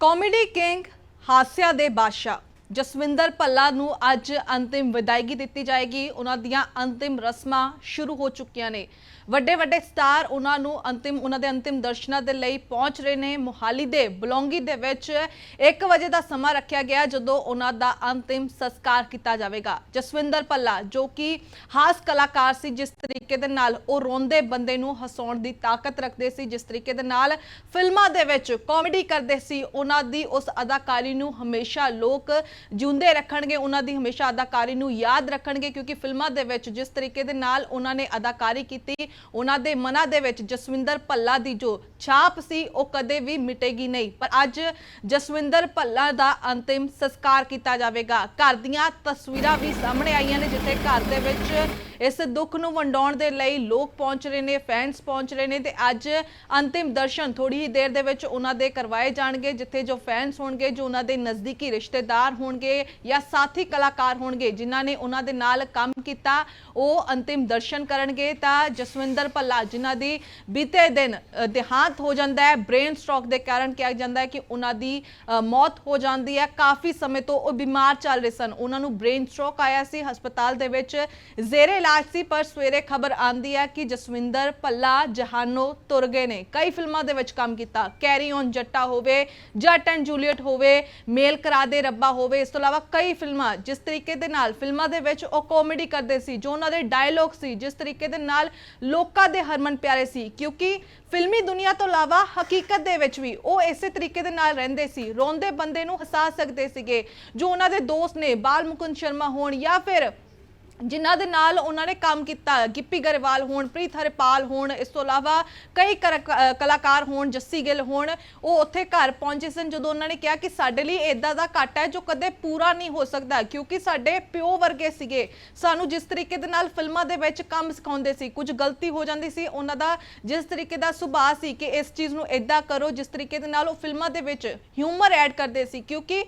Comedy king ਹਾਸਿਆ ਦੇ ਬਾਦਸ਼ਾਹ ਜਸਵਿੰਦਰ ਭੱਲਾ ਨੂੰ ਅੱਜ ਅੰਤਿਮ ਵਿਦਾਇਗੀ ਦਿੱਤੀ ਜਾਏਗੀ। ਉਹਨਾਂ ਦੀਆਂ ਅੰਤਿਮ ਰਸਮਾਂ ਸ਼ੁਰੂ ਹੋ ਚੁੱਕੀਆਂ ਨੇ। ਵੱਡੇ ਵੱਡੇ ਸਟਾਰ ਉਹਨਾਂ ਨੂੰ ਅੰਤਿਮ, ਉਹਨਾਂ ਦੇ ਅੰਤਿਮ ਦਰਸ਼ਨਾਂ ਦੇ ਲਈ ਪਹੁੰਚ ਰਹੇ ਨੇ। ਮੁਹਾਲੀ ਦੇ ਬਲੌਂਗੀ ਦੇ ਵਿੱਚ 1 ਵਜੇ ਦਾ ਸਮਾਂ ਰੱਖਿਆ ਗਿਆ, ਜਦੋਂ ਉਹਨਾਂ ਦਾ ਅੰਤਿਮ ਸੰਸਕਾਰ ਕੀਤਾ ਜਾਵੇਗਾ। ਜਸਵਿੰਦਰ ਭੱਲਾ, ਜੋ ਕਿ ਹਾਸ ਕਲਾਕਾਰ ਸੀ, ਜਿਸ ਤਰੀਕੇ ਦੇ ਨਾਲ ਉਹ ਰੋਂਦੇ ਬੰਦੇ ਨੂੰ ਹਸਾਉਣ ਦੀ ਤਾਕਤ ਰੱਖਦੇ ਸੀ, ਜਿਸ ਤਰੀਕੇ ਦੇ ਨਾਲ ਫਿਲਮਾਂ ਦੇ ਵਿੱਚ ਕਾਮੇਡੀ ਕਰਦੇ ਸੀ, ਉਹਨਾਂ ਦੀ ਉਸ ਅਦਾਕਾਰੀ ਨੂੰ ਹਮੇਸ਼ਾ ਲੋਕ ਜਿਉਂਦੇ ਰੱਖਣਗੇ, ਉਹਨਾਂ ਦੀ ਹਮੇਸ਼ਾ ਅਦਾਕਾਰੀ ਨੂੰ ਯਾਦ ਰੱਖਣਗੇ, ਕਿਉਂਕਿ ਫਿਲਮਾਂ ਦੇ ਵਿੱਚ ਜਿਸ ਤਰੀਕੇ ਦੇ ਨਾਲ ਉਹਨਾਂ ਨੇ ਅਦਾਕਾਰੀ ਕੀਤੀ ਉਹਨਾਂ ਦੇ ਮਨਾਂ ਦੇ ਵਿੱਚ ਜਸਵਿੰਦਰ ਭੱਲਾ ਦੀ ਜੋ ਛਾਪ ਸੀ, ਉਹ ਕਦੇ ਵੀ ਮਿਟੇਗੀ ਨਹੀਂ। ਪਰ ਅੱਜ ਜਸਵਿੰਦਰ ਭੱਲਾ ਦਾ ਅੰਤਿਮ ਸੰਸਕਾਰ ਕੀਤਾ ਜਾਵੇਗਾ। ਘਰ ਦੀਆਂ ਤਸਵੀਰਾਂ ਵੀ ਸਾਹਮਣੇ ਆਈਆਂ ਨੇ, ਜਿੱਥੇ ਘਰ ਦੇ ਵਿੱਚ ਇਸ ਦੁੱਖ ਨੂੰ ਵੰਡਾਉਣ ਦੇ ਲਈ ਲੋਕ ਪਹੁੰਚ ਰਹੇ ਨੇ ਫੈਨਸ ਪਹੁੰਚ ਰਹੇ ਨੇ ਤੇ ਅੱਜ ਅੰਤਿਮ ਦਰਸ਼ਨ ਥੋੜੀ ਹੀ ਦੇਰ ਦੇ ਵਿੱਚ ਉਹਨਾਂ ਦੇ ਕਰਵਾਏ ਜਾਣਗੇ, ਜਿੱਥੇ ਜੋ ਫੈਨਸ ਹੋਣਗੇ, ਜੋ ਉਹਨਾਂ ਦੇ ਨਜ਼ਦੀਕੀ ਰਿਸ਼ਤੇਦਾਰ ਹੋਣਗੇ ਜਾਂ ਸਾਥੀ ਕਲਾਕਾਰ ਹੋਣਗੇ, ਜਿਨ੍ਹਾਂ ਨੇ ਉਹਨਾਂ ਦੇ ਨਾਲ ਕੰਮ ਕੀਤਾ, ਉਹ ਅੰਤਿਮ ਦਰਸ਼ਨ ਕਰਨਗੇ। ਤਾਂ ਜਸਵਿੰਦਰ ਭੱਲਾ, ਜਿਨ੍ਹਾਂ ਦੀ ਬੀਤੇ ਦਿਨ ਦੇਹਾਂਤ ਹੋ ਜਾਂਦਾ ਹੈ ਬ੍ਰੇਨ ਸਟ੍ਰੋਕ ਦੇ ਕਾਰਨ ਕਿਹਾ ਜਾਂਦਾ ਹੈ ਕਿ ਉਹਨਾਂ ਦੀ ਮੌਤ ਹੋ ਜਾਂਦੀ ਹੈ। ਕਾਫੀ ਸਮੇਂ ਤੋਂ ਉਹ ਬਿਮਾਰ ਚੱਲ ਰਹੇ ਸਨ। ਉਹਨਾਂ ਨੂੰ ਬ੍ਰੇਨ ਸਟ੍ਰੋਕ ਆਇਆ ਸੀ। ਹਸਪਤਾਲ ਦੇ ਵਿੱਚ ਜ਼ੇਰੇ ਇਲਾਜ ਸੀ, ਪਰ ਸਵੇਰੇ ਖਬਰ ਆਂਦੀ ਹੈ ਕਿ ਜਸਵਿੰਦਰ ਭੱਲਾ, ਜਹਾਨੋਂ ਤੁਰ ਗਏ ਨੇ। ਕਈ ਫਿਲਮਾਂ ਦੇ ਵਿੱਚ ਕੰਮ ਕੀਤਾ। ਕੈਰੀ ਔਨ ਜੱਟਾ ਹੋਵੇ ਜੱਟ ਐਂਡ ਜੂਲੀਅਟ ਹੋਵੇ, ਮੇਲ ਕਰਾ ਦੇ ਰੱਬਾ ਹੋਵੇ, ਇਸ ਤੋਂ ਇਲਾਵਾ ਕਈ ਫਿਲਮਾਂ ਜਿਸ ਤਰੀਕੇ ਦੇ ਨਾਲ ਫਿਲਮਾਂ ਦੇ ਵਿੱਚ ਉਹ ਕਾਮੇਡੀ ਕਰਦੇ ਸੀ, ਜੋ ਉਹਨਾਂ ਦੇ ਡਾਇਲੌਗ ਸੀ, ਜਿਸ ਤਰੀਕੇ ਦੇ ਨਾਲ ਲੋਕਾਂ ਦੇ ਹਰਮਨ ਪਿਆਰੇ ਸੀ, ਕਿਉਂਕਿ ਫਿਲਮੀ ਦੁਨੀਆ ਤੋਂ ਇਲਾਵਾ ਹਕੀਕਤ ਦੇ ਵਿੱਚ ਵੀ ਉਹ ਇਸੇ ਤਰੀਕੇ ਦੇ ਨਾਲ ਰਹਿੰਦੇ ਸੀ, ਰੋਂਦੇ ਬੰਦੇ ਨੂੰ ਹਸਾ ਸਕਦੇ ਸੀਗੇ, ਜੋ ਉਹਨਾਂ ਦੇ ਦੋਸਤ ਨੇ, ਬਾਲ ਮੁਕੁੰਦ ਸ਼ਰਮਾ ਹੋਣ ਜਾਂ ਫਿਰ ਜਿਨ੍ਹਾਂ ਦੇ ਨਾਲ ਉਹਨਾਂ ਨੇ ਕੰਮ ਕੀਤਾ, ਗਿੱਪੀ ਗਰੇਵਾਲ ਹੋਣ, ਪ੍ਰੀਤ ਹਰਪਾਲ ਹੋਣ, ਇਸ ਤੋਂ ਇਲਾਵਾ ਕਈ ਕਰ- ਕਲਾਕਾਰ ਹੋਣ, ਜੱਸੀ ਗਿੱਲ ਹੋਣ, ਉਹ ਉੱਥੇ ਘਰ ਪਹੁੰਚੇ ਸਨ ਜਦੋਂ ਉਹਨਾਂ ਨੇ ਕਿਹਾ ਕਿ ਸਾਡੇ ਲਈ ਇਦਾਂ ਦਾ ਘਾਟਾ ਹੈ ਜੋ ਕਦੇ ਪੂਰਾ ਨਹੀਂ ਹੋ ਸਕਦਾ ਕਿਉਂਕਿ ਸਾਡੇ ਪਿਓ ਵਰਗੇ ਸੀਗੇ। ਸਾਨੂੰ ਜਿਸ ਤਰੀਕੇ ਦੇ ਨਾਲ ਫਿਲਮਾਂ ਦੇ ਵਿੱਚ ਕੰਮ ਸਿਖਾਉਂਦੇ ਸੀ, ਕੁਝ ਗਲਤੀ ਹੋ ਜਾਂਦੀ ਸੀ, ਉਹਨਾਂ ਦਾ ਜਿਸ ਤਰੀਕੇ ਦਾ ਸੁਭਾਅ ਸੀ ਕਿ ਇਸ ਚੀਜ਼ ਨੂੰ ਇਦਾਂ ਕਰੋ, ਜਿਸ ਤਰੀਕੇ ਦੇ ਨਾਲ ਉਹ ਫਿਲਮਾਂ ਦੇ ਵਿੱਚ ਹਿਊਮਰ ਐਡ ਕਰਦੇ ਸੀ ਕਿਉਂਕਿ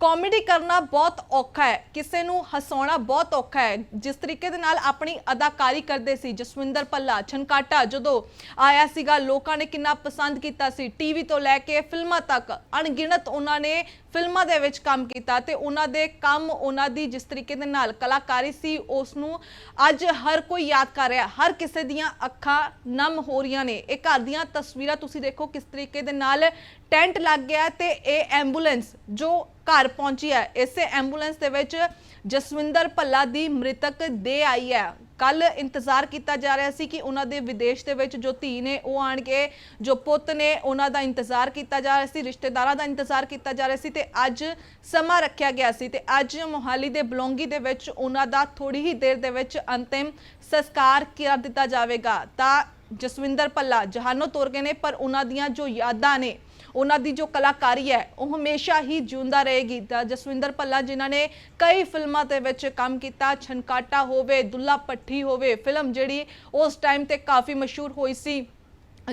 ਕਾਮੇਡੀ ਕਰਨਾ ਬਹੁਤ ਔਖਾ ਹੈ। ਕਿਸੇ ਨੂੰ ਹਸਾਉਣਾ ਬਹੁਤ ਔਖਾ ਹੈ। ਜਿਸ ਤਰੀਕੇ ਦੇ ਨਾਲ ਆਪਣੀ ਅਦਾਕਾਰੀ ਕਰਦੇ ਸੀ, ਜਸਵਿੰਦਰ ਪੱਲਾ ਛਨਕਾਟਾ, ਜਦੋਂ ਆਇਆ ਸੀਗਾ, ਲੋਕਾਂ ਨੇ ਕਿੰਨਾ ਪਸੰਦ ਕੀਤਾ ਸੀ। ਟੀਵੀ ਤੋਂ ਲੈ ਕੇ ਫਿਲਮਾਂ ਤੱਕ ਅਣਗਿਣਤ ਉਹਨਾਂ ਨੇ ਫਿਲਮਾਂ ਦੇ ਵਿੱਚ ਕੰਮ ਕੀਤਾ ਤੇ ਉਹਨਾਂ ਦੇ ਕੰਮ ਉਹਨਾਂ ਦੀ ਜਿਸ ਤਰੀਕੇ ਦੇ ਨਾਲ ਕਲਾਕਾਰੀ ਸੀ ਉਸ ਨੂੰ ਅੱਜ ਹਰ ਕੋਈ ਯਾਦ ਕਰ ਰਿਹਾ। ਹਰ ਕਿਸੇ ਦੀਆਂ ਅੱਖਾਂ ਨਮ ਹੋ ਰਹੀਆਂ ਨੇ। ਇਹ ਘਰ ਦੀਆਂ ਤਸਵੀਰਾਂ ਤੁਸੀਂ ਦੇਖੋ ਕਿਸ ਤਰੀਕੇ ਦੇ ਨਾਲ ਟੈਂਟ ਲੱਗ ਗਿਆ ਤੇ ਇਹ ਐਂਬੂਲੈਂਸ ਜੋ ਘਰ ਪਹੁੰਚੀ ਹੈ, ਇਸੇ ਐਂਬੂਲੈਂਸ ਦੇ ਵਿੱਚ ਜਸਵਿੰਦਰ ਭੱਲਾ ਦੀ ਮ੍ਰਿਤਕ ਦੇ ਆਈ ਹੈ। ਕੱਲ ਇੰਤਜ਼ਾਰ ਕੀਤਾ ਜਾ ਰਿਹਾ ਸੀ ਕਿ ਉਹਨਾਂ ਦੇ ਵਿਦੇਸ਼ ਦੇ ਵਿੱਚ ਜੋ ਧੀ ਨੇ ਉਹ ਆਣ ਕੇ ਜੋ ਪੁੱਤ ਨੇ ਉਹਨਾਂ ਦਾ ਇੰਤਜ਼ਾਰ ਕੀਤਾ ਜਾ ਰਿਹਾ ਸੀ, ਰਿਸ਼ਤੇਦਾਰਾਂ ਦਾ ਇੰਤਜ਼ਾਰ ਕੀਤਾ ਜਾ ਰਿਹਾ ਸੀ ਤੇ ਅੱਜ ਸਮਾਂ ਰੱਖਿਆ ਗਿਆ ਸੀ ਤੇ ਅੱਜ ਮੋਹਾਲੀ ਦੇ ਬਲੌਂਗੀ ਦੇ ਵਿੱਚ ਉਹਨਾਂ ਦਾ ਥੋੜੀ ਹੀ ਦੇਰ ਦੇ ਵਿੱਚ ਅੰਤਿਮ ਸੰਸਕਾਰ ਕਰ ਦਿੱਤਾ ਜਾਵੇਗਾ। ਤਾਂ ਜਸਵਿੰਦਰ ਭੱਲਾ, ਜਹਾਨੋਂ ਤੁਰ ਗਏ ਨੇ, ਪਰ ਉਹਨਾਂ ਦੀਆਂ ਜੋ ਯਾਦਾਂ ਨੇ ਉਹਨਾਂ ਦੀ ਜੋ ਕਲਾਕਾਰੀ ਹੈ, ਉਹ ਹਮੇਸ਼ਾ ਹੀ ਜਿਉਂਦਾ ਰਹੇਗੀ। ਤਾਂ ਜਸਵਿੰਦਰ ਭੱਲਾ ਜਿਨ੍ਹਾਂ ਨੇ ਕਈ ਫਿਲਮਾਂ ਦੇ ਵਿੱਚ ਕੰਮ ਕੀਤਾ ਛਨਕਾਟਾ ਹੋਵੇ, ਦੁੱਲਾ ਪੱਠੀ ਹੋਵੇ, ਫਿਲਮ ਜਿਹੜੀ ਉਸ ਟਾਈਮ ਤੇ ਕਾਫੀ ਮਸ਼ਹੂਰ ਹੋਈ ਸੀ।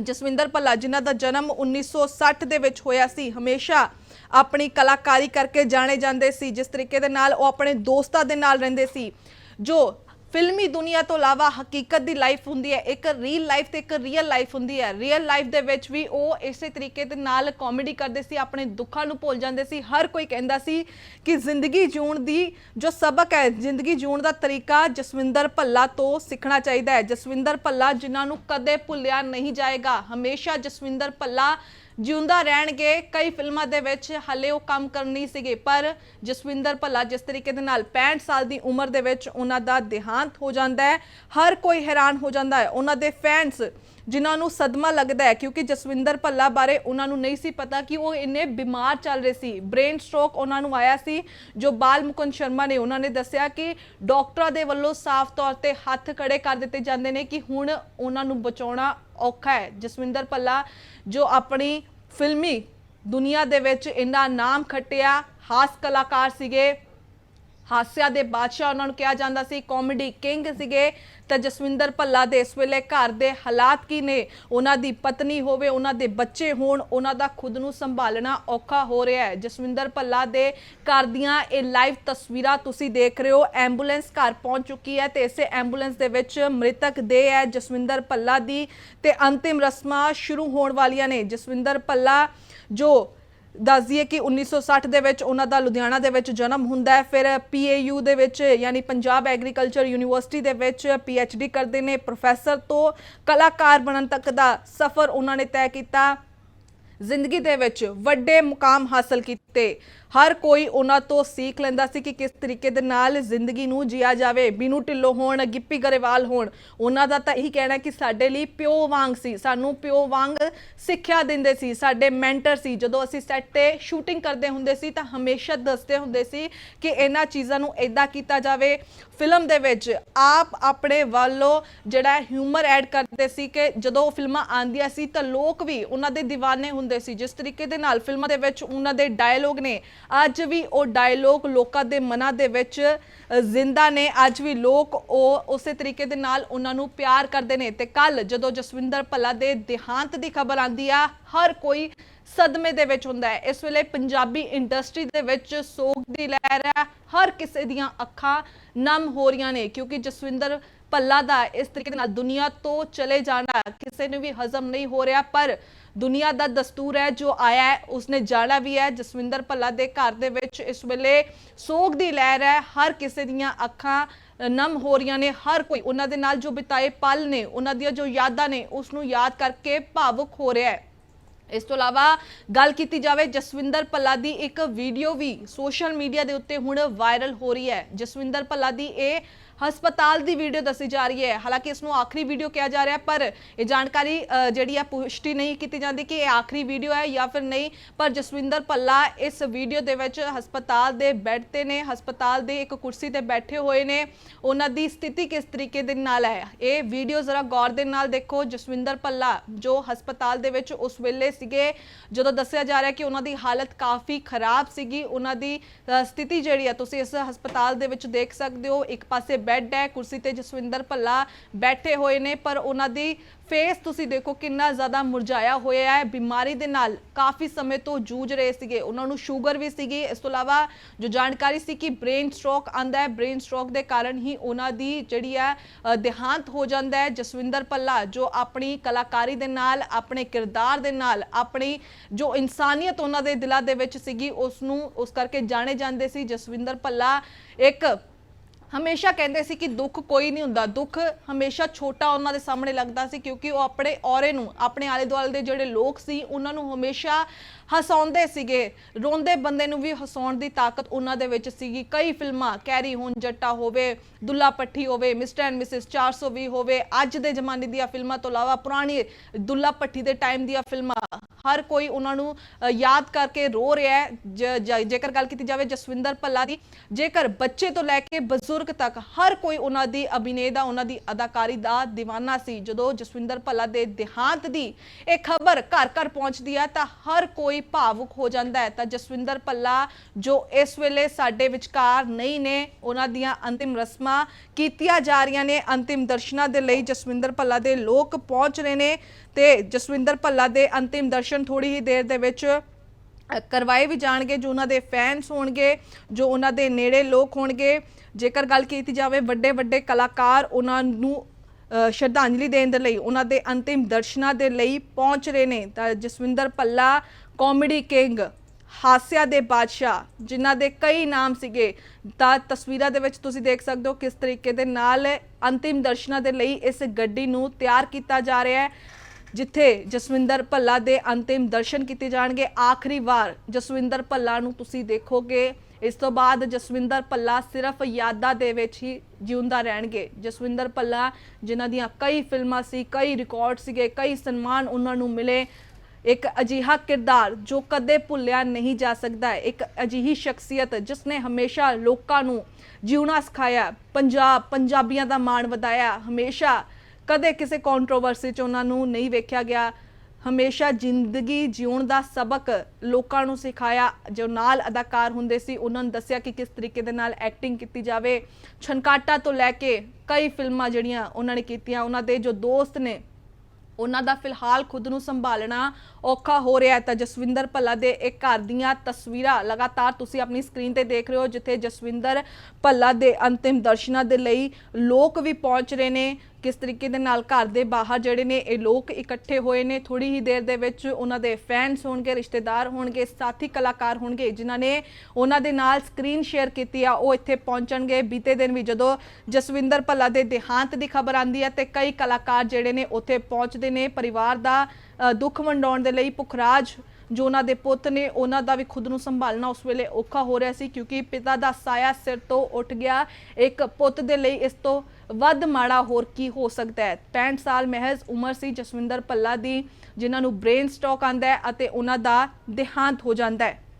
ਜਸਵਿੰਦਰ ਭੱਲਾ ਜਿਨ੍ਹਾਂ ਦਾ ਜਨਮ 1960 ਦੇ ਵਿੱਚ ਹੋਇਆ ਸੀ, ਹਮੇਸ਼ਾ ਆਪਣੀ ਕਲਾਕਾਰੀ ਕਰਕੇ ਜਾਣੇ ਜਾਂਦੇ ਸੀ। ਜਿਸ ਤਰੀਕੇ ਦੇ ਨਾਲ ਉਹ ਆਪਣੇ ਦੋਸਤਾਂ ਦੇ ਨਾਲ ਰਹਿੰਦੇ ਸੀ, ਜੋ ਫਿਲਮੀ ਦੁਨੀਆ ਤੋਂ ਇਲਾਵਾ ਹਕੀਕਤ ਦੀ ਲਾਈਫ ਹੁੰਦੀ ਹੈ, ਇੱਕ ਰੀਅਲ ਲਾਈਫ ਤੇ ਇੱਕ ਰੀਅਲ ਲਾਈਫ ਹੁੰਦੀ ਹੈ। ਰੀਅਲ ਲਾਈਫ ਦੇ ਵਿੱਚ ਵੀ ਉਹ ਇਸੇ ਤਰੀਕੇ ਦੇ ਨਾਲ ਕਾਮੇਡੀ ਕਰਦੇ ਸੀ, ਆਪਣੇ ਦੁੱਖਾਂ ਨੂੰ ਭੁੱਲ ਜਾਂਦੇ ਸੀ। ਹਰ ਕੋਈ ਕਹਿੰਦਾ ਸੀ ਕਿ ਜ਼ਿੰਦਗੀ ਜਿਉਣ ਦੀ ਜੋ ਸਬਕ ਹੈ, ਜ਼ਿੰਦਗੀ ਜਿਉਣ ਦਾ ਤਰੀਕਾ ਜਸਵਿੰਦਰ ਭੱਲਾ ਤੋਂ ਸਿੱਖਣਾ ਚਾਹੀਦਾ ਹੈ। ਜਸਵਿੰਦਰ ਭੱਲਾ ਜਿਨ੍ਹਾਂ ਨੂੰ ਕਦੇ ਭੁੱਲਿਆ ਨਹੀਂ ਜਾਏਗਾ। ਹਮੇਸ਼ਾ ਜਸਵਿੰਦਰ ਭੱਲਾ ਜਿਉਂਦਾ ਰਹਿਣਗੇ ਕਈ ਫਿਲਮਾਂ ਦੇ ਵਿੱਚ ਹਲੇ ਉਹ ਕੰਮ ਕਰਨੀ ਸੀਗੇ, ਪਰ ਜਸਵਿੰਦਰ ਭੱਲਾ ਜਿਸ ਤਰੀਕੇ ਦੇ ਨਾਲ 65 ਸਾਲ ਦੀ ਉਮਰ ਦੇ ਵਿੱਚ ਉਹਨਾਂ ਦਾ ਦੇਹਾਂਤ ਹੋ ਜਾਂਦਾ ਹੈ, ਹਰ ਕੋਈ ਹੈਰਾਨ ਹੋ ਜਾਂਦਾ ਹੈ। ਉਹਨਾਂ ਦੇ ਫੈਨਸ ਜਿਨ੍ਹਾਂ ਨੂੰ ਸਦਮਾ ਲੱਗਦਾ ਹੈ, ਕਿਉਂਕਿ ਜਸਵਿੰਦਰ ਭੱਲਾ ਬਾਰੇ ਉਹਨਾਂ ਨੂੰ ਨਹੀਂ ਸੀ ਪਤਾ ਕਿ ਉਹ ਇੰਨੇ ਬਿਮਾਰ ਚੱਲ ਰਹੇ ਸੀ। ਬ੍ਰੇਨ ਸਟ੍ਰੋਕ ਉਹਨਾਂ ਨੂੰ ਆਇਆ ਸੀ, ਜੋ ਬਾਲ ਮੁਕੁੰਦ ਸ਼ਰਮਾ ਨੇ ਉਹਨਾਂ ਨੇ ਦੱਸਿਆ ਕਿ ਡਾਕਟਰਾਂ ਦੇ ਵੱਲੋਂ ਸਾਫ਼ ਤੌਰ ਤੇ ਹੱਥ ਖੜੇ ਕਰ ਦਿੱਤੇ ਜਾਂਦੇ ਨੇ ਕਿ ਹੁਣ ਉਹਨਾਂ ਨੂੰ ਬਚਾਉਣਾ ਔਖਾ ਹੈ। ਜਸਵਿੰਦਰ ਭੱਲਾ ਜੋ ਆਪਣੀ ਫਿਲਮੀ ਦੁਨੀਆ ਦੇ ਵਿੱਚ ਇੰਨਾ ਨਾਮ ਖੱਟਿਆ ਹਾਸ ਕਲਾਕਾਰ ਸੀਗੇ। ਹਾਸਿਆ ਦੇ ਬਾਦਸ਼ਾਹ ਉਹਨਾਂ ਨੂੰ ਕਿਹਾ ਜਾਂਦਾ ਸੀ ਕਾਮੇਡੀ ਕਿੰਗ ਸੀਗੇ। ਤਾਂ ਜਸਵਿੰਦਰ ਭੱਲਾ ਦੇ ਇਸ ਵੇਲੇ ਘਰ ਦੇ ਹਾਲਾਤ ਕੀ ਨੇ? ਉਹਨਾਂ ਦੀ ਪਤਨੀ ਹੋਵੇ, ਉਹਨਾਂ ਦੇ ਬੱਚੇ ਹੋਣ, ਉਹਨਾਂ ਦਾ ਖੁਦ ਨੂੰ ਸੰਭਾਲਣਾ ਔਖਾ ਹੋ ਰਿਹਾ ਹੈ। ਜਸਵਿੰਦਰ ਭੱਲਾ ਦੇ ਘਰ ਦੀਆਂ ਇਹ ਲਾਈਵ ਤਸਵੀਰਾਂ ਤੁਸੀਂ ਦੇਖ ਰਹੇ ਹੋ। ਐਂਬੂਲੈਂਸ ਘਰ ਪਹੁੰਚ ਚੁੱਕੀ ਹੈ ਤੇ ਇਸੇ ਐਂਬੂਲੈਂਸ ਦੇ ਵਿੱਚ ਮ੍ਰਿਤਕ ਦੇ ਹੈ ਜਸਵਿੰਦਰ ਭੱਲਾ ਦੀ। ਤੇ ਅੰਤਿਮ ਰਸਮਾਂ ਸ਼ੁਰੂ ਹੋਣ ਵਾਲੀਆਂ ਨੇ। ਜਸਵਿੰਦਰ ਭੱਲਾ, ਜੋ ਦੱਸ ਦਈਏ ਕਿ 1960 ਦੇ ਵਿੱਚ ਉਹਨਾਂ ਦਾ ਲੁਧਿਆਣਾ ਦੇ ਵਿੱਚ ਜਨਮ ਹੁੰਦਾ ਹੈ। ਫਿਰ ਪੀਏਯੂ ਦੇ ਵਿੱਚ ਯਾਨੀ ਪੰਜਾਬ ਐਗਰੀਕਲਚਰ ਯੂਨੀਵਰਸਿਟੀ ਦੇ ਵਿੱਚ ਪੀਐਚਡੀ ਕਰਦੇ ਨੇ। ਪ੍ਰੋਫੈਸਰ ਤੋਂ ਕਲਾਕਾਰ ਬਣਨ ਤੱਕ ਦਾ ਸਫ਼ਰ ਉਹਨਾਂ ਨੇ ਤੈਅ ਕੀਤਾ। ਜ਼ਿੰਦਗੀ ਦੇ ਵਿੱਚ ਵੱਡੇ ਮੁਕਾਮ ਹਾਸਲ ਕੀਤੇ। ਹਰ ਕੋਈ ਉਹਨਾਂ ਤੋਂ ਸਿੱਖ ਲੈਂਦਾ ਸੀ ਕਿ ਕਿਸ ਤਰੀਕੇ ਦੇ ਨਾਲ ਜ਼ਿੰਦਗੀ ਨੂੰ ਜੀਆ ਜਾਵੇ। ਬੀਨੂ ਢਿੱਲੋਂ ਹੋਣ, ਗਿੱਪੀ ਗਰੇਵਾਲ ਹੋਣ, ਉਹਨਾਂ ਦਾ ਤਾਂ ਇਹੀ ਕਹਿਣਾ ਕਿ ਸਾਡੇ ਲਈ ਪਿਓ ਵਾਂਗ ਸੀ। ਸਾਨੂੰ ਪਿਓ ਵਾਂਗ ਸਿੱਖਿਆ ਦਿੰਦੇ ਸੀ, ਸਾਡੇ ਮੈਂਟਰ ਸੀ। ਜਦੋਂ ਅਸੀਂ ਸੈੱਟ ਤੇ ਸ਼ੂਟਿੰਗ ਕਰਦੇ ਹੁੰਦੇ ਸੀ ਤਾਂ ਹਮੇਸ਼ਾ ਦੱਸਦੇ ਹੁੰਦੇ ਸੀ ਕਿ ਇਹਨਾਂ ਚੀਜ਼ਾਂ ਨੂੰ ਇਦਾਂ ਕੀਤਾ ਜਾਵੇ। ਫਿਲਮ ਦੇ ਵਿੱਚ ਆਪ ਆਪਣੇ ਵੱਲੋਂ ਜਿਹੜਾ ਹਿਊਮਰ ਐਡ ਕਰਦੇ ਸੀ ਕਿ ਜਦੋਂ ਉਹ ਫਿਲਮਾਂ ਆਉਂਦੀਆਂ ਸੀ ਤਾਂ ਲੋਕ ਵੀ ਉਹਨਾਂ ਦੇ ਦੀਵਾਨੇ ਹੁੰਦੇ ਸੀ। ਜਿਸ ਤਰੀਕੇ ਦੇ ਨਾਲ ਫਿਲਮਾਂ ਦੇ ਵਿੱਚ ਉਹਨਾਂ ਦੇ ਡਾਇਲੋਗ ਨੇ, ਅੱਜ ਵੀ ਉਹ ਡਾਇਲੋਗ ਲੋਕਾਂ ਦੇ ਮਨਾਂ ਦੇ ਵਿੱਚ ਜ਼ਿੰਦਾ ਨੇ। ਅੱਜ ਵੀ ਲੋਕ ਉਹ ਉਸੇ ਤਰੀਕੇ ਦੇ ਨਾਲ ਉਹਨਾਂ ਨੂੰ ਪਿਆਰ ਕਰਦੇ ਨੇ। ਤੇ ਕੱਲ ਜਦੋਂ ਜਸਵਿੰਦਰ ਭੱਲਾ ਦੇ ਦੇਹਾਂਤ ਦੀ ਖਬਰ ਆਂਦੀ ਆ, ਹਰ ਕੋਈ ਸਦਮੇ ਦੇ ਵਿੱਚ ਹੁੰਦਾ ਹੈ। ਇਸ ਵੇਲੇ ਪੰਜਾਬੀ ਇੰਡਸਟਰੀ ਦੇ ਵਿੱਚ ਸੋਗ ਦੀ ਲਹਿਰ ਹੈ। ਹਰ ਕਿਸੇ ਦੀਆਂ ਅੱਖਾਂ ਨਮ ਹੋ ਰਹੀਆਂ ਨੇ, ਕਿਉਂਕਿ ਜਸਵਿੰਦਰ ਭੱਲਾ ਦਾ ਇਸ ਤਰੀਕੇ ਦੇ ਨਾਲ ਦੁਨੀਆ ਤੋਂ ਚਲੇ ਜਾਣਾ ਕਿਸੇ ਨੂੰ ਵੀ ਹਜ਼ਮ ਨਹੀਂ ਹੋ ਰਿਹਾ। ਪਰ ਦੁਨੀਆ ਦਾ ਦਸਤੂਰ ਹੈ, ਜੋ ਆਇਆ ਹੈ, ਉਸਨੇ ਜਾਣਾ ਵੀ ਹੈ। ਜਸਵਿੰਦਰ ਭੱਲਾ ਦੇ ਘਰ ਦੇ ਵਿੱਚ ਇਸ ਵੇਲੇ ਸੋਗ ਦੀ ਲਹਿਰ ਹੈ। ਹਰ ਕਿਸੇ ਦੀਆਂ ਅੱਖਾਂ ਨਮ ਹੋ ਰਹੀਆਂ ਨੇ। ਹਰ ਕੋਈ ਉਹਨਾਂ ਦੇ ਨਾਲ ਜੋ ਬਿਤਾਏ ਪਲ ਨੇ, ਉਹਨਾਂ ਦੀਆਂ ਜੋ ਯਾਦਾਂ ਨੇ ਉਸ ਨੂੰ ਯਾਦ ਕਰਕੇ ਭਾਵੁਕ ਹੋ ਰਿਹਾ ਹੈ। ਇਸ ਤੋਂ ਇਲਾਵਾ ਗੱਲ ਕੀਤੀ ਜਾਵੇ ਜਸਵਿੰਦਰ ਭੱਲਾ ਦੀ, ਇੱਕ ਵੀਡੀਓ ਵੀ ਸੋਸ਼ਲ ਮੀਡੀਆ ਦੇ ਉੱਤੇ ਹੁਣ ਵਾਇਰਲ ਹੋ ਰਹੀ ਹੈ। ਜਸਵਿੰਦਰ ਭੱਲਾ ਦੀ ਇਹ ਹਸਪਤਾਲ ਦੀ ਵੀਡੀਓ ਦੱਸੀ ਜਾ ਰਹੀ ਹੈ। ਹਾਲਾਂਕਿ ਇਸ ਨੂੰ ਆਖਰੀ ਵੀਡੀਓ ਕਿਹਾ ਜਾ ਰਿਹਾ ਪਰ ਇਹ ਜਾਣਕਾਰੀ ਜਿਹੜੀ ਹੈ ਪੁਸ਼ਟੀ ਨਹੀਂ ਕੀਤੀ ਜਾਂਦੀ ਕਿ ਇਹ ਆਖਰੀ ਵੀਡੀਓ ਹੈ ਜਾਂ ਫਿਰ ਨਹੀਂ। ਪਰ ਜਸਵਿੰਦਰ ਭੱਲਾ ਇਸ ਵੀਡੀਓ ਦੇ ਵਿੱਚ ਹਸਪਤਾਲ ਦੇ ਬੈੱਡ ਤੇ ਨੇ, ਹਸਪਤਾਲ ਦੇ ਇੱਕ ਕੁਰਸੀ ਤੇ ਬੈਠੇ ਹੋਏ ਨੇ। ਉਹਨਾਂ ਦੀ ਸਥਿਤੀ ਕਿਸ ਤਰੀਕੇ ਦੇ ਨਾਲ ਹੈ? ਇਹ ਵੀਡੀਓ ਜ਼ਰਾ ਗੌਰ ਦੇ ਨਾਲ ਦੇਖੋ। ਜਸਵਿੰਦਰ ਭੱਲਾ ਜੋ ਹਸਪਤਾਲ ਦੇ ਵਿੱਚ ਉਸ ਵੇਲੇ ਸੀਗੇ। ਜਦੋਂ ਦੱਸਿਆ ਜਾ ਰਿਹਾ ਕਿ ਉਹਨਾਂ ਦੀ ਹਾਲਤ ਕਾਫੀ ਖਰਾਬ ਸੀਗੀ ਉਹਨਾਂ ਦੀ ਅ, ਸਥਿਤੀ ਜਿਹੜੀ ਹੈ ਤੁਸੀਂ ਇਸ ਹਸਪਤਾਲ ਦੇ ਵਿੱਚ ਦੇਖ ਸਕਦੇ ਹੋ। ਇੱਕ ਪਾਸੇ ਬੈੱਡ ਹੈ ਕੁਰਸੀ ਤੇ ਜਸਵਿੰਦਰ ਭੱਲਾ ਬੈਠੇ ਹੋਏ ਨੇ ਪਰ ਉਹਨਾਂ ਦੀ ਫੇਸ ਤੁਸੀਂ ਦੇਖੋ ਕਿੰਨਾ ਜ਼ਿਆਦਾ ਮੁਰਝਾਇਆ ਹੋਇਆ ਹੈ। ਬਿਮਾਰੀ ਦੇ ਨਾਲ ਕਾਫੀ ਸਮੇਂ ਤੋਂ ਜੂਝ ਰਹੇ ਸੀਗੇ। ਉਹਨਾਂ ਨੂੰ ਸ਼ੂਗਰ ਵੀ ਸੀਗੀ। ਇਸ ਤੋਂ ਇਲਾਵਾ ਜੋ ਜਾਣਕਾਰੀ ਸੀ ਕਿ ਬ੍ਰੇਨ ਸਟ੍ਰੋਕ ਆਂਦਾ ਹੈ, ਬ੍ਰੇਨ ਸਟ੍ਰੋਕ ਦੇ ਕਾਰਨ ਹੀ ਉਹਨਾਂ ਦੀ ਜਿਹੜੀ ਹੈ ਦੇਹਾਂਤ ਹੋ ਜਾਂਦਾ ਹੈ। ਜਸਵਿੰਦਰ ਭੱਲਾ ਜੋ ਆਪਣੀ ਕਲਾਕਾਰੀ ਦੇ ਨਾਲ, ਆਪਣੇ ਕਿਰਦਾਰ ਦੇ ਨਾਲ, ਆਪਣੀ ਜੋ ਇਨਸਾਨੀਅਤ ਉਹਨਾਂ ਦੇ ਦਿਲਾਂ ਦੇ ਵਿੱਚ ਸੀਗੀ, ਉਸ ਨੂੰ, ਉਸ ਕਰਕੇ ਜਾਣੇ ਜਾਂਦੇ ਸੀ। ਜਸਵਿੰਦਰ ਭੱਲਾ ਇੱਕ ਹਮੇਸ਼ਾ ਕਹਿੰਦੇ ਸੀ ਕਿ ਦੁੱਖ ਕੋਈ ਨਹੀਂ ਹੁੰਦਾ। ਦੁੱਖ ਹਮੇਸ਼ਾ ਛੋਟਾ ਉਹਨਾਂ ਦੇ ਸਾਹਮਣੇ ਲੱਗਦਾ ਸੀ ਕਿਉਂਕਿ ਉਹ ਆਪਣੇ ਔਰੇ ਨੂੰ, ਆਪਣੇ ਆਲੇ ਦੁਆਲੇ ਦੇ ਜਿਹੜੇ ਲੋਕ ਸੀ, ਉਹਨਾਂ ਨੂੰ ਹਮੇਸ਼ਾ ਹਸਾਉਂਦੇ ਸੀਗੇ। ਰੋਂਦੇ ਬੰਦੇ ਨੂੰ ਵੀ ਹਸਾਉਣ ਦੀ ਤਾਕਤ ਉਹਨਾਂ ਦੇ ਵਿੱਚ ਸੀਗੀ। ਕਈ ਫਿਲਮਾਂ, ਕੈਰੀ ਹੁਣ, ਜੱਟਾ ਹੋਵੇ, ਦੁੱਲਾ ਪੱਠੀ ਹੋਵੇ, ਮਿਸਟਰ ਐਂਡ ਮਿਸਿਸ 420 ਹੋਵੇ, ਅੱਜ ਦੇ ਜ਼ਮਾਨੇ ਦੀਆਂ ਫਿਲਮਾਂ ਤੋਂ ਇਲਾਵਾ ਪੁਰਾਣੀ ਦੁੱਲਾ ਪੱਠੀ ਦੇ ਟਾਈਮ ਦੀਆਂ ਫਿਲਮਾਂ, ਹਰ ਕੋਈ ਉਹਨਾਂ ਨੂੰ ਯਾਦ ਕਰਕੇ ਰੋ ਰਿਹਾ ਹੈ। ਜ- ਜੇਕਰ ਗੱਲ ਕੀਤੀ ਜਾਵੇ ਜਸਵਿੰਦਰ ਭੱਲਾ ਦੀ, ਜੇਕਰ ਬੱਚੇ ਤੋਂ ਲੈ ਕੇ ਬਜ਼ੁਰਗ ਤੱਕ ਹਰ ਕੋਈ ਉਹਨਾਂ ਦੀ ਅਭਿਨੇ ਦਾ, ਉਹਨਾਂ ਦੀ ਅਦਾਕਾਰੀ ਦਾ دیਵਾਨਾ ਸੀ। ਜਦੋਂ ਜਸਵਿੰਦਰ ਭੱਲਾ ਦੇ ਦੇਹਾਂਤ ਦੀ ਇਹ ਖਬਰ ਘਰ ਘਰ ਪਹੁੰਚਦੀ ਹੈ ਤਾਂ ਹਰ ਕੋਈ ਭਾਵੁਕ ਹੋ ਜਾਂਦਾ ਹੈ। ਤਾਂ ਜਸਵਿੰਦਰ ਭੱਲਾ ਜੋ ਇਸ ਵੇਲੇ ਸਾਡੇ ਵਿਚਕਾਰ ਨਹੀਂ ਨੇ, ਉਹਨਾਂ ਦੀਆਂ ਅੰਤਿਮ ਰਸਮਾਂ ਕੀਤੀਆਂ ਜਾ ਰਹੀਆਂ ਨੇ। ਅੰਤਿਮ ਦਰਸ਼ਨਾਂ ਦੇ ਲਈ ਜਸਵਿੰਦਰ ਭੱਲਾ ਦੇ ਲੋਕ ਪਹੁੰਚ ਰਹੇ ਨੇ ਤੇ ਜਸਵਿੰਦਰ ਭੱਲਾ ਦੇ ਅੰਤਿਮ ਦਰਸ਼ਨ ਥੋੜੀ ਹੀ ਦੇਰ ਦੇ ਵਿੱਚ ਕਰਵਾਏ ਵੀ ਜਾਣਗੇ, ਜੋ ਉਹਨਾਂ ਦੇ ਫੈਨਸ ਹੋਣਗੇ, ਜੋ ਉਹਨਾਂ ਦੇ ਨੇੜੇ ਲੋਕ ਹੋਣਗੇ। ਜੇਕਰ ਗੱਲ ਕੀਤੀ ਜਾਵੇ ਵੱਡੇ ਵੱਡੇ ਕਲਾਕਾਰ ਉਹਨਾਂ ਨੂੰ ਸ਼ਰਧਾਂਜਲੀ ਦੇਣ ਦੇ ਲਈ, ਉਹਨਾਂ ਦੇ ਅੰਤਿਮ ਦਰਸ਼ਨਾਂ ਦੇ ਲਈ ਪਹੁੰਚ ਰਹੇ ਨੇ, ਤਾਂ ਜਸਵਿੰਦਰ ਭੱਲਾ ਕਾਮੇਡੀ ਕਿੰਗ ਹਾਸਿਆ ਦੇ ਬਾਦਸ਼ਾਹ, ਜਿਨ੍ਹਾਂ ਦੇ ਕਈ ਨਾਮ ਸੀਗੇ। ਤਾਂ ਤਸਵੀਰਾਂ ਦੇ ਵਿੱਚ ਤੁਸੀਂ ਦੇਖ ਸਕਦੇ ਹੋ ਕਿਸ ਤਰੀਕੇ ਦੇ ਨਾਲ ਅੰਤਿਮ ਦਰਸ਼ਨਾਂ ਦੇ ਲਈ ਇਸ ਗੱਡੀ ਨੂੰ ਤਿਆਰ ਕੀਤਾ ਜਾ ਰਿਹਾ ਹੈ। ਜਿੱਥੇ ਜਸਵਿੰਦਰ ਭੱਲਾ ਦੇ ਅੰਤਿਮ ਦਰਸ਼ਨ ਕੀਤੇ ਜਾਣਗੇ। ਆਖਰੀ ਵਾਰ ਜਸਵਿੰਦਰ ਭੱਲਾ ਨੂੰ ਤੁਸੀਂ ਦੇਖੋਗੇ। ਇਸ ਤੋਂ ਬਾਅਦ ਜਸਵਿੰਦਰ ਭੱਲਾ ਸਿਰਫ ਯਾਦਾਂ ਦੇ ਵਿੱਚ ਹੀ ਜਿਉਂਦਾ ਰਹਿਣਗੇ। ਜਸਵਿੰਦਰ ਭੱਲਾ, ਜਿਨ੍ਹਾਂ ਦੀਆਂ ਕਈ ਫਿਲਮਾਂ ਸੀ, ਕਈ ਰਿਕਾਰਡ ਸੀਗੇ, ਕਈ ਸਨਮਾਨ ਉਹਨਾਂ ਨੂੰ ਮਿਲੇ। ਇੱਕ ਅਜੀਹਾ ਕਿਰਦਾਰ ਜੋ ਕਦੇ ਭੁੱਲਿਆ ਨਹੀਂ ਜਾ ਸਕਦਾ ਇੱਕ ਅਜਿਹੀ ਸ਼ਖਸੀਅਤ ਜਿਸ ਨੇ ਹਮੇਸ਼ਾ ਲੋਕਾਂ ਨੂੰ ਜਿਉਣਾ ਸਿਖਾਇਆ, ਪੰਜਾਬ ਪੰਜਾਬੀਆਂ ਦਾ ਮਾਣ ਵਧਾਇਆ, ਹਮੇਸ਼ਾ ਕਦੇ ਕਿਸੇ ਕੰਟਰੋਵਰਸੀ 'ਚ ਉਹਨਾਂ ਨੂੰ ਨਹੀਂ ਵੇਖਿਆ ਗਿਆ। ਹਮੇਸ਼ਾ ਜ਼ਿੰਦਗੀ ਜਿਉਣ ਦਾ ਸਬਕ ਲੋਕਾਂ ਨੂੰ ਸਿਖਾਇਆ। ਜੋ ਨਾਲ ਅਦਾਕਾਰ ਹੁੰਦੇ ਸੀ, ਉਹਨਾਂ ਨੂੰ ਦੱਸਿਆ ਕਿ ਕਿਸ ਤਰੀਕੇ ਦੇ ਨਾਲ ਐਕਟਿੰਗ ਕੀਤੀ ਜਾਵੇ। ਛਨਕਾਟਾ ਤੋਂ ਲੈ ਕੇ ਕਈ ਫਿਲਮਾਂ ਜਿਹੜੀਆਂ ਉਹਨਾਂ ਨੇ ਕੀਤੀਆਂ, ਉਹਨਾਂ ਦੇ ਜੋ ਦੋਸਤ ਨੇ, ਉਹਨਾਂ ਦਾ ਫਿਲਹਾਲ ਖੁਦ ਨੂੰ ਸੰਭਾਲਣਾ ਔਖਾ ਹੋ ਰਿਹਾ ਹੈ। ਤਾਂ ਜਸਵਿੰਦਰ ਭੱਲਾ ਦੇ ਇੱਕ ਘਰ ਦੀਆਂ ਤਸਵੀਰਾਂ ਲਗਾਤਾਰ ਤੁਸੀਂ ਆਪਣੀ ਸਕਰੀਨ ਤੇ ਦੇਖ ਰਹੇ ਹੋ, ਜਿੱਥੇ ਜਸਵਿੰਦਰ ਭੱਲਾ ਦੇ ਅੰਤਿਮ ਦਰਸ਼ਨਾਂ ਦੇ ਲਈ ਲੋਕ ਵੀ ਪਹੁੰਚ ਰਹੇ ਨੇ। ਕਿਸ ਤਰੀਕੇ ਦੇ ਨਾਲ ਘਰ ਦੇ ਬਾਹਰ ਜਿਹੜੇ ਨੇ ਇਹ ਲੋਕ ਇਕੱਠੇ ਹੋਏ ਨੇ ਥੋੜੀ ਹੀ ਦੇਰ ਦੇ ਵਿੱਚ ਉਹਨਾਂ ਦੇ ਫੈਨਸ ਹੋਣਗੇ, ਰਿਸ਼ਤੇਦਾਰ ਹੋਣਗੇ, ਸਾਥੀ ਕਲਾਕਾਰ ਹੋਣਗੇ, ਜਿਨ੍ਹਾਂ ਨੇ ਉਹਨਾਂ ਦੇ ਨਾਲ ਸਕਰੀਨ ਸ਼ੇਅਰ ਕੀਤੀ ਆ, ਉਹ ਇੱਥੇ ਪਹੁੰਚਣਗੇ। ਬੀਤੇ ਦਿਨ ਵੀ ਜਦੋਂ ਜਸਵਿੰਦਰ ਭੱਲਾ ਦੇ ਦੇਹਾਂਤ ਦੀ ਖਬਰ ਆਂਦੀ ਹੈ ਤੇ ਕਈ ਕਲਾਕਾਰ ਜਿਹੜੇ ਨੇ ਉੱਥੇ ਪਹੁੰਚਦੇ ਨੇ, ਪਰਿਵਾਰ ਦਾ ਦੁੱਖ ਵੰਡਾਉਣ ਦੇ ਲਈ ਪੁਖਰਾਜ ਜੋ ਉਹਨਾਂ ਦੇ ਪੁੱਤ ਨੇ, ਉਹਨਾਂ ਦਾ ਵੀ ਖੁਦ ਨੂੰ ਸੰਭਾਲਣਾ ਉਸ ਵੇਲੇ ਔਖਾ ਹੋ ਰਿਹਾ ਸੀ ਕਿਉਂਕਿ ਪਿਤਾ ਦਾ ਸਾਇਆ ਸਿਰ ਤੋਂ ਉੱਠ ਗਿਆ। ਇੱਕ ਪੁੱਤ ਦੇ ਲਈ ਇਸ ਤੋਂ ਵੱਧ ਮਾੜਾ ਹੋਰ ਕੀ ਹੋ ਸਕਦਾ ਹੈ? 65 ਸਾਲ ਮਹਿਜ਼ ਉਮਰ ਸੀ ਜਸਵਿੰਦਰ ਭੱਲਾ ਦੀ, ਜਿਨ੍ਹਾਂ ਨੂੰ ਬ੍ਰੇਨ ਸਟ੍ਰੋਕ ਆਂਦਾ ਹੈ ਅਤੇ ਉਹਨਾਂ ਦਾ ਦੇਹਾਂਤ ਹੋ ਜਾਂਦਾ ਹੈ।